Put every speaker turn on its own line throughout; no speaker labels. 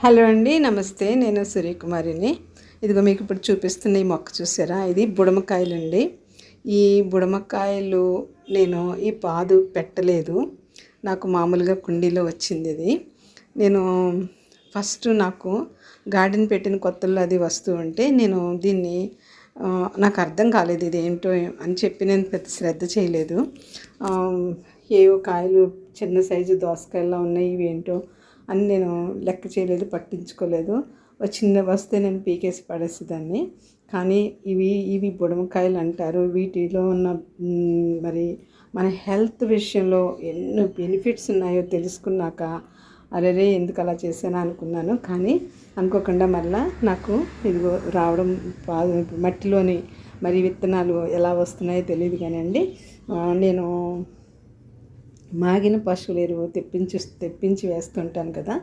Hello అండి నమస్తే. నేను సూర్యకుమారిని ఇదిగో మీకు ఇప్పుడు చూపిస్తున్న ఈ మొక్క చూసారా? ఇది బుడమకాయలండి. ఈ బుడమకాయలు నేను ఈ పాదు పెట్టలేదు. నాకు మామూలుగా కుండీలో వచ్చింది ఇది. నేను ఫస్ట్ నాకు గార్డెన్ పెట్టిన కొత్తల్లో అది వస్తూ ఉంటే నేను దీన్ని నాకు అర్థం కాలేదు ఇది ఏంటో అని చెప్పి నేను పెద్ద శ్రద్ధ చేయలేదు. ఏవో కాయలు చిన్న సైజు దోసకాయలా ఉన్నాయి ఇవి ఏంటో అని నేను లెక్క చేయలేదు పట్టించుకోలేదు. చిన్న వస్తే నేను పీకేసి పడేసేదాన్ని. కానీ ఇవి ఇవి బుడమకాయలు అంటారు. వీటిలో ఉన్న మరి మన హెల్త్ విషయంలో ఎన్నో బెనిఫిట్స్ ఉన్నాయో తెలుసుకున్నాక అరేరే ఎందుకు అలా చేశాను అనుకున్నాను. కానీ అనుకోకుండా మళ్ళా నాకు ఇదిగో రావడం మట్టిలోని మరి విత్తనాలు ఎలా వస్తున్నాయో తెలియదు కానీ అండి నేను మాగిన పశువుల ఎరువు తెప్పించి తెప్పించి వేస్తుంటాను కదా.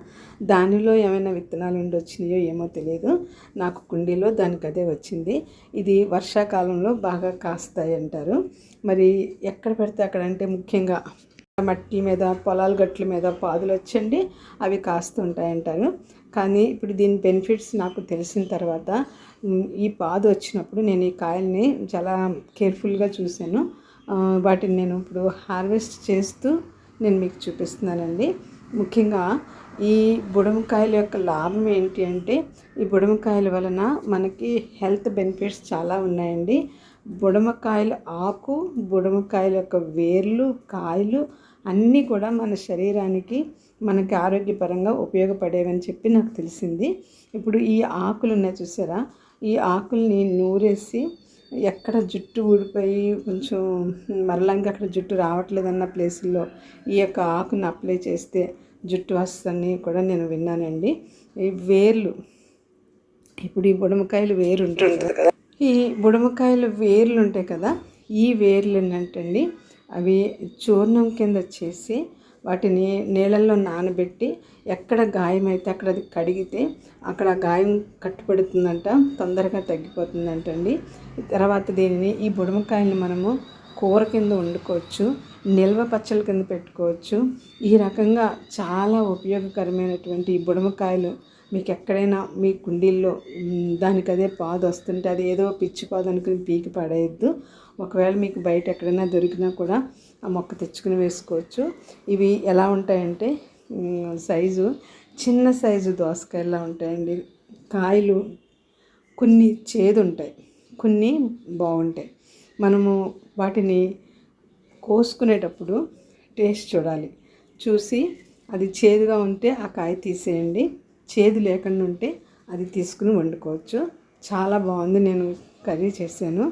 దానిలో ఏమైనా విత్తనాలు ఉండి వచ్చినాయో ఏమో తెలియదు. నాకు కుండీలో దానికి అదే వచ్చింది. ఇది వర్షాకాలంలో బాగా కాస్తాయి అంటారు. మరి ఎక్కడ పెడితే అక్కడ అంటే ముఖ్యంగా మట్టి మీద పొలాల గట్ల మీద పాదులు వచ్చండి అవి కాస్తుంటాయంటారు కానీ ఇప్పుడు దీని బెనిఫిట్స్ నాకు తెలిసిన తర్వాత ఈ పాదు వచ్చినప్పుడు నేను ఈ కాయల్ని చాలా కేర్ఫుల్గా చూశాను. వాటిని నేను ఇప్పుడు హార్వెస్ట్ చేస్తూ నేను మీకు చూపిస్తున్నానండి. ముఖ్యంగా ఈ బుడమకాయల యొక్క లాభం ఏంటి అంటే ఈ బుడమకాయల వలన మనకి హెల్త్ బెనిఫిట్స్ చాలా ఉన్నాయండి. బుడమకాయల ఆకు బుడమకాయల యొక్క వేర్లు కాయలు అన్నీ కూడా మన శరీరానికి మనకి ఆరోగ్యపరంగా ఉపయోగపడేవని చెప్పి నాకు తెలిసింది. ఇప్పుడు ఈ ఆకులు ఉన్నాయి చూసారా? ఈ ఆకుల్ని నూరేసి ఎక్కడ జుట్టు ఊడిపోయి కొంచెం మరలంగా అక్కడ జుట్టు రావట్లేదన్న ప్లేసుల్లో ఈ యొక్క ఆకుని అప్లై చేస్తే జుట్టు వస్తుందని కూడా నేను విన్నానండి. ఈ వేర్లు ఇప్పుడు ఈ బుడమకాయలు వేరు ఉంటుంది కదా. ఈ బుడమకాయలు వేర్లు ఉంటాయి కదా ఈ వేర్లు ఏంటండి అవి చూర్ణం కింద చేసి వాటిని నీళ్ళల్లో నానబెట్టి ఎక్కడ గాయం అయితే అక్కడ అది కడిగితే అక్కడ గాయం కట్టుపడుతుందంట తొందరగా తగ్గిపోతుందంటండి. తర్వాత దీనిని ఈ బుడమకాయని మనము కూర కింద వండుకోవచ్చు నిల్వ పచ్చళ్ళ కింద పెట్టుకోవచ్చు. ఈ రకంగా చాలా ఉపయోగకరమైనటువంటి ఈ బుడమకాయలు మీకు ఎక్కడైనా మీ కుండీల్లో దానికి అదే పాదు వస్తుంటే అది ఏదో పిచ్చి పాదు అనుకుని పీకి పడేయద్దు. ఒకవేళ మీకు బయట ఎక్కడైనా దొరికినా కూడా ఆ మొక్క తెచ్చుకుని వేసుకోవచ్చు. ఇవి ఎలా ఉంటాయంటే సైజు చిన్న సైజు దోసకాయలా ఉంటాయండి. కాయలు కొన్ని చేదు ఉంటాయి కొన్ని బాగుంటాయి. మనము వాటిని కోసుకునేటప్పుడు టేస్ట్ చూడాలి. చూసి అది చేదుగా ఉంటే ఆ కాయ తీసేయండి. చేదు లేకుండా ఉంటే అది తీసుకుని వండుకోవచ్చు. చాలా బాగుంది. నేను కర్రీ చేశాను.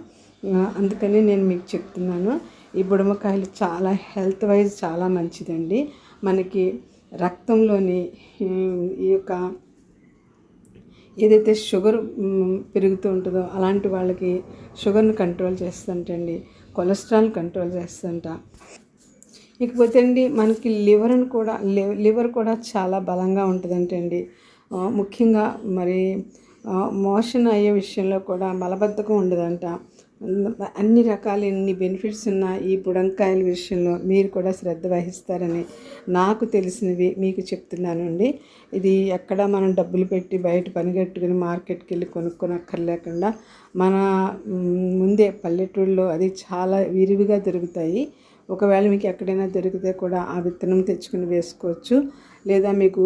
అందుకని నేను మీకు చెప్తున్నాను. ఈ బుడమకాయలు చాలా హెల్త్ వైజ్ చాలా మంచిదండి. మనకి రక్తంలోని ఈ యొక్క ఏదైతే షుగర్ పెరుగుతూ ఉంటుందో అలాంటి వాళ్ళకి షుగర్ని కంట్రోల్ చేస్తుంటండి. కొలెస్ట్రాల్ కంట్రోల్ చేస్తుంట. ఇకపోతే అండి మనకి లివర్ అని కూడా లివర్ కూడా చాలా బలంగా ఉంటుందంటండి అండి ముఖ్యంగా మరి మోషన్ అయ్యే విషయంలో కూడా మలబద్ధకం ఉండదంట. అన్ని రకాల ఎన్ని బెనిఫిట్స్ ఉన్న ఈ బుడంకాయల విషయంలో మీరు కూడా శ్రద్ధ వహిస్తారని నాకు తెలిసినవి మీకు చెప్తున్నానండి ఇది ఎక్కడ మనం డబ్బులు పెట్టి బయట పనిగట్టుకుని మార్కెట్కి వెళ్ళి కొనుక్కొనక్కర్లేకుండా మన ముందే పల్లెటూళ్ళలో అది చాలా విరివిగా దొరుకుతాయి. ఒకవేళ మీకు ఎక్కడైనా దొరికితే కూడా ఆ విత్తనం తెచ్చుకుని వేసుకోవచ్చు. లేదా మీకు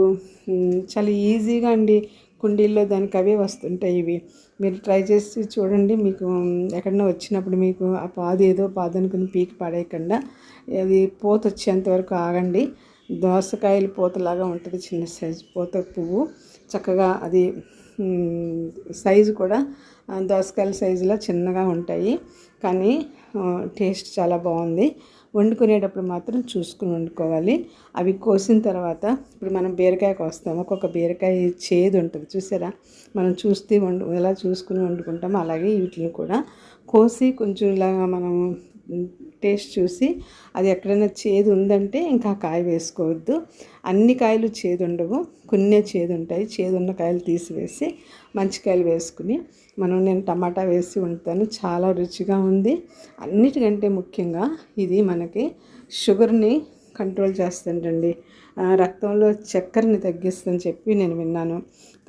చాలా ఈజీగా అండి కుండీల్లో దానికి అవే వస్తుంటాయి ఇవి. మీరు ట్రై చేసి చూడండి. మీకు ఎక్కడన్నా ఎక్కడైనా వచ్చినప్పుడు మీకు ఆ పాదు ఏదో పాదు అనుకుని పీకి పడేయకుండా అది పూత వచ్చేంత వరకు ఆగండి. దోసకాయలు పూతలాగా ఉంటుంది చిన్న సైజు పూత పువ్వు. చక్కగా అది సైజు కూడా దోసకాయల సైజులో చిన్నగా ఉంటాయి. కానీ టేస్ట్ చాలా బాగుంది. వండుకునేటప్పుడు మాత్రం చూసుకుని వండుకోవాలి. అవి కోసిన తర్వాత ఇప్పుడు మనం బీరకాయ వస్తాము ఒక్కొక్క బీరకాయ చేదు ఉంటుంది. చూసారా? మనం చూస్తే వండు ఎలా చూసుకుని వండుకుంటామో అలాగే వీటిని కూడా కోసి కొంచెం ఇలాగా మనం టేస్ట్ చూసి అది ఎక్కడైనా చేదు ఉందంటే ఇంకా కాయ వేసుకోవద్దు. అన్ని కాయలు చేదు ఉండవు కొన్నే చేదు ఉంటాయి చేదు ఉన్న కాయలు తీసివేసి మంచి కాయలు వేసుకుని మనం నేను టమాటా వేసి వండుతాను. చాలా రుచిగా ఉంది. అన్నిటికంటే ముఖ్యంగా ఇది మనకి షుగర్ని కంట్రోల్ చేస్తుందండి. రక్తంలో చక్కెరని తగ్గిస్తుందని చెప్పి నేను విన్నాను.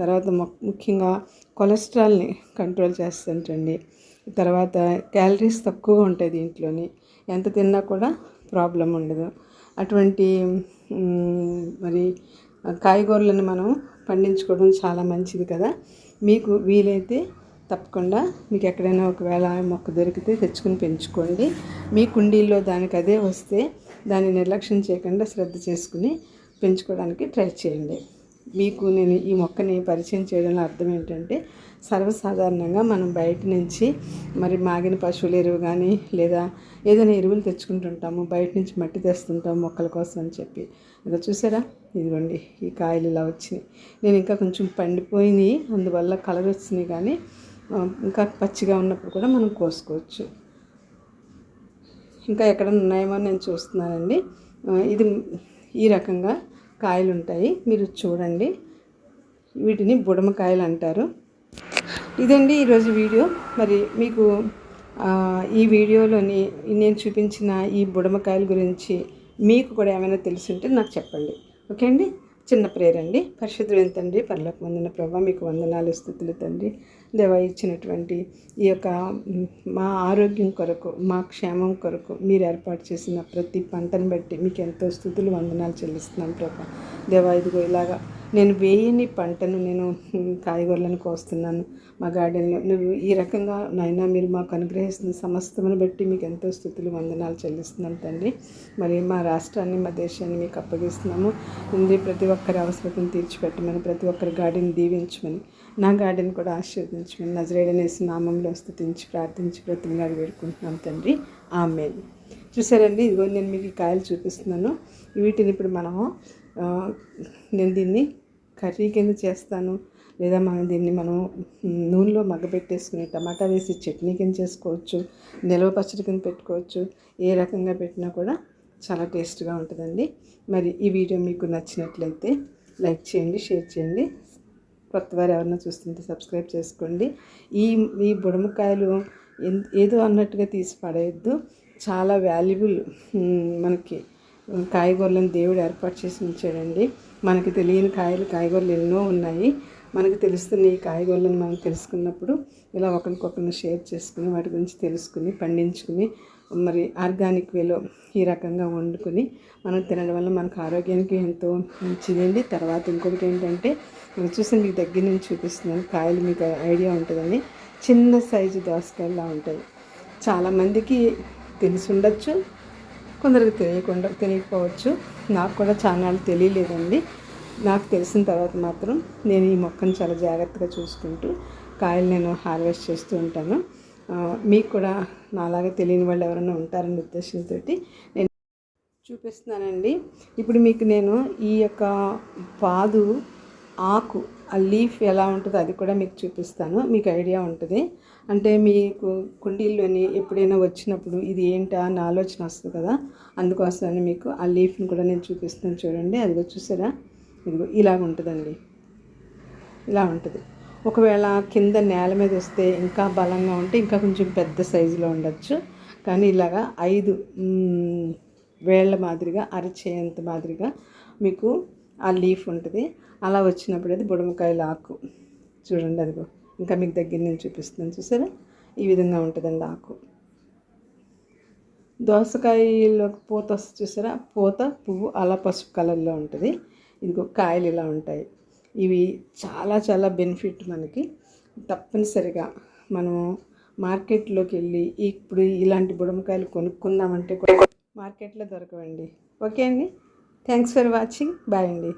తర్వాత ముఖ్యంగా కొలెస్ట్రాల్ని కంట్రోల్ చేస్తుంటండి తర్వాత క్యాలరీస్ తక్కువగా ఉంటాయి దీంట్లోని. ఎంత తిన్నా కూడా ప్రాబ్లం ఉండదు. అటువంటి మరి కాయగూరలను మనం పండించుకోవడం చాలా మంచిది కదా. మీకు వీలైతే తప్పకుండా మీకు ఎక్కడైనా ఒకవేళ మొక్క దొరికితే తెచ్చుకుని పెంచుకోండి. మీ కుండీల్లో దానికి అదే వస్తే దాన్ని నిర్లక్ష్యం చేయకుండా శ్రద్ధ చేసుకుని పెంచుకోవడానికి ట్రై చేయండి. మీకు నేను ఈ మొక్కని పరిచయం చేయడంలో అర్థం ఏంటంటే సర్వసాధారణంగా మనం బయట నుంచి మరి మాగిన పశువుల ఎరువు కానీ లేదా ఏదైనా ఎరువులు తెచ్చుకుంటుంటాము బయట నుంచి మట్టి తెస్తుంటాము మొక్కల కోసం అని చెప్పి. ఇదో చూసారా? ఇదిగోండి ఈ కాయలు ఇలా వచ్చినాయి. నేను ఇంకా కొంచెం పండిపోయినాయి అందువల్ల కలర్ వచ్చినాయి కానీ ఇంకా పచ్చిగా ఉన్నప్పుడు కూడా మనం కోసుకోవచ్చు. ఇంకా ఎక్కడ ఉన్నాయేమో నేను చూస్తున్నానండి. ఇది ఈ రకంగా కాయలు ఉంటాయి మీరు చూడండి. వీటిని బుడమకాయలు అంటారు. ఇదండి ఈరోజు వీడియో. మరి మీకు ఈ వీడియోలోని నేను చూపించిన ఈ బుడమకాయల గురించి మీకు కూడా ఏమైనా తెలుసుంటే నాకు చెప్పండి. ఓకే అండి? చిన్న ప్రేరండి. అండి పరిశుద్ధమైన తండ్రి పర్లకు వందన ప్రభావ మీకు వందనాలు స్థుతులు తండ్రి. దేవ ఇచ్చినటువంటి ఈ యొక్క మా ఆరోగ్యం కొరకు మా క్షేమం కొరకు మీరు ఏర్పాటు చేసిన ప్రతి పంటను బట్టి మీకు ఎంతో స్థుతులు వందనాలు చెల్లిస్తున్నాం ప్రభా. దేవా ఇదిగో ఇలాగా నేను వేయని పంటను నేను కాయగూరలను కోస్తున్నాను. మా గార్డెన్లో నువ్వు ఈ రకంగా నాయన మీరు మాకు అనుగ్రహిస్తున్న సమస్తమును బట్టి మీకు ఎంతో స్థుతులు వందనాలు చెల్లిస్తున్నాం తండ్రి. మరి మా రాష్ట్రాన్ని మా దేశాన్ని మీకు అప్పగిస్తున్నాము. ఇందు ప్రతి ఒక్కరి అవసరతను తీర్చిపెట్టమని ప్రతి ఒక్కరి గార్డెన్ దీవించమని నా గార్డెన్ కూడా ఆశీర్వదించమని నజరేడనేసి నామంలో స్థుతించి ప్రార్థించి ప్రతిగా వేడుకుంటున్నాం తండ్రి. ఆమె చూసారండి ఇదిగో నేను మీకు ఈ కాయలు చూపిస్తున్నాను. వీటిని ఇప్పుడు మనము నేను దీన్ని కర్రీ కింద చేస్తాను. లేదా మనం దీన్ని మనం నూనెలో మగ్గబెట్టేసుకుని టమాటా వేసి చట్నీ కింద చేసుకోవచ్చు నిల్వ పచ్చడి కింద పెట్టుకోవచ్చు ఏ రకంగా పెట్టినా కూడా చాలా టేస్ట్గా ఉంటుందండి. మరి ఈ వీడియో మీకు నచ్చినట్లయితే లైక్ చేయండి షేర్ చేయండి. కొత్త వారు ఎవరైనా చూస్తుంటే సబ్స్క్రైబ్ చేసుకోండి. ఈ ఈ బుడమకాయలు ఏదో అన్నట్టుగా తీసి పడేయద్దు. చాలా వాల్యుబుల్ మనకి కాయగూరలను దేవుడు ఏర్పాటు చేసి ఉంచాడండి. మనకి తెలియని కాయలు కాయగూరలు ఎన్నో ఉన్నాయి. మనకు తెలుస్తున్న ఈ కాయగూరలను మనం తెలుసుకున్నప్పుడు ఇలా ఒకరికొకరిని షేర్ చేసుకుని వాటి గురించి తెలుసుకుని పండించుకుని మరి ఆర్గానిక్ వేలో ఈ రకంగా వండుకొని మనం తినడం వల్ల మనకు ఆరోగ్యానికి ఎంతో మంచిదండి. తర్వాత ఇంకొకటి ఏంటంటే మనం చూసి మీకు దగ్గర నుంచి చూపిస్తున్నాను. కాయలు మీకు ఐడియా ఉంటుందని. చిన్న సైజు దోసకాయలా ఉంటాయి. చాలామందికి తెలిసి ఉండొచ్చు. కొందరికి తెలియకుండా తెలియకపోవచ్చు. నాకు కూడా చాలా తెలియలేదండి. నాకు తెలిసిన తర్వాత మాత్రం నేను ఈ మొక్కను చాలా జాగ్రత్తగా చూసుకుంటూ కాయలు నేను హార్వెస్ట్ చేస్తూ ఉంటాను. మీకు కూడా నాలాగా తెలియని వాళ్ళు ఎవరైనా ఉంటారనే ఉద్దేశంతో నేను చూపిస్తున్నానండి. ఇప్పుడు మీకు నేను ఈ యొక్క పాదు ఆకు ఆ లీఫ్ ఎలా ఉంటుందో అది కూడా మీకు చూపిస్తాను. మీకు ఐడియా ఉంటుంది. అంటే మీకు కుండీల్లోని ఎప్పుడైనా వచ్చినప్పుడు ఇది ఏంటా అని ఆలోచన వస్తుంది కదా? అందుకోసమని మీకు ఆ లీఫ్ని కూడా నేను చూపిస్తాను చూడండి. అదిగో చూసారా? ఇదిగో ఇలాగ ఉంటుందండి. ఇలా ఉంటుంది. ఒకవేళ కింద నేల మీద వస్తే ఇంకా బలంగా ఉంటే ఇంకా కొంచెం పెద్ద సైజులో ఉండొచ్చు. కానీ ఇలాగా ఐదు వేళ్ళ మాదిరిగా అరచేయంత మాదిరిగా మీకు ఆ లీఫ్ ఉంటుంది. అలా వచ్చినప్పుడు అది బుడమకాయల ఆకు చూడండి అదిగో. ఇంకా మీకు దగ్గర నేను చూపిస్తున్నాను చూసారా? ఈ విధంగా ఉంటుందండి ఆకు. దోసకాయలో పూత వస్తుంది చూసారా? పూత పువ్వు అలా పసుపు కలర్లో ఉంటుంది. ఇదిగో కాయలు ఇలా ఉంటాయి. ఇవి చాలా చాలా బెనిఫిట్ మనకి. తప్పనిసరిగా మనము మార్కెట్లోకి వెళ్ళి ఇప్పుడు ఇలాంటి బుడమకాయలు కొనుక్కుందామంటే మార్కెట్లో దొరకవండి. ఓకే అండి? Thanks for watching. బాయ్ అండి.